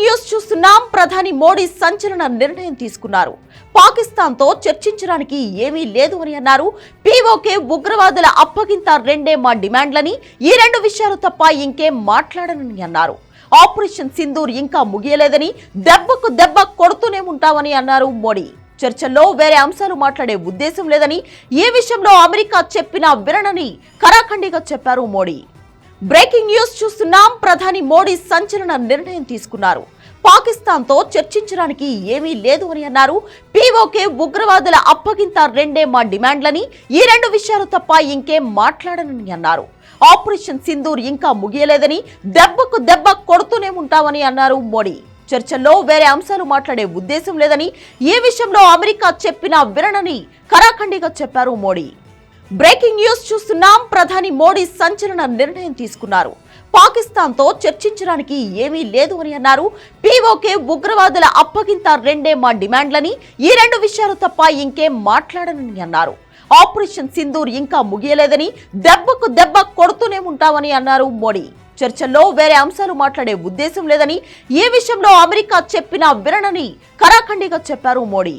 News చూస్తున్నాం. ప్రధాని మోడీ సంచలన నిర్ణయం తీసుకున్నారు. పాకిస్తాన్తో చర్చించడానికి ఏమీ లేదు అని అన్నారు. పీఓకే ఉగ్రవాదుల అప్పగింత రెండే మా డిమాండ్లని ఈ రెండు విషయాలు తప్ప ఇంకేం మాట్లాడనని అన్నారు. ఆపరేషన్ సింధూర్ ఇంకా ముగియలేదని దెబ్బకు దెబ్బ కొడుతూనే ఉంటామని అన్నారు మోడీ. చర్చల్లో వేరే అంశాలు మాట్లాడే ఉద్దేశం లేదని ఏ విషయంలో అమెరికా చెప్పినా విననని కరాఖండిగా చెప్పారు మోడీ. బ్రేకింగ్ న్యూస్ చూస్తున్నాం. ప్రధాని మోడీ సంచలన నిర్ణయం తీసుకున్నారు. పాకిస్తాన్తో చర్చించడానికి ఏమీ లేదు అని అన్నారు. పీఓకే ఉగ్రవాదుల అప్పగింత రెండే మా డిమాండ్లని ఈ రెండు విషయాలు తప్ప ఇంకేం మాట్లాడనని అన్నారు. ఆపరేషన్ సింధూర్ ఇంకా ముగియలేదని దెబ్బకు దెబ్బ కొడుతూనే ఉంటామని అన్నారు మోడీ. చర్చల్లో వేరే అంశాలు మాట్లాడే ఉద్దేశం లేదని ఈ విషయంలో అమెరికా చెప్పినా విననని కరాఖండిగా చెప్పారు మోడీ. బ్రేకింగ్ న్యూస్ చూస్తున్నాం. ప్రధాని మోడీ సంచలన నిర్ణయం తీసుకున్నారు. పాకిస్తాన్తో చర్చించడానికి ఏమీ లేదు అని అన్నారు. పీఓకే ఉగ్రవాదుల అప్పగింత రెండే మా డిమాండ్లని ఈ రెండు విషయాలు తప్ప ఇంకేం మాట్లాడనని అన్నారు. ఆపరేషన్ సింధూర్ ఇంకా ముగియలేదని దెబ్బకు దెబ్బ కొడుతూనే ఉంటామని అన్నారు మోడీ. చర్చల్లో వేరే అంశాలు మాట్లాడే ఉద్దేశం లేదని ఈ విషయంలో అమెరికా చెప్పినా విననని కరాఖండిగా చెప్పారు మోడీ.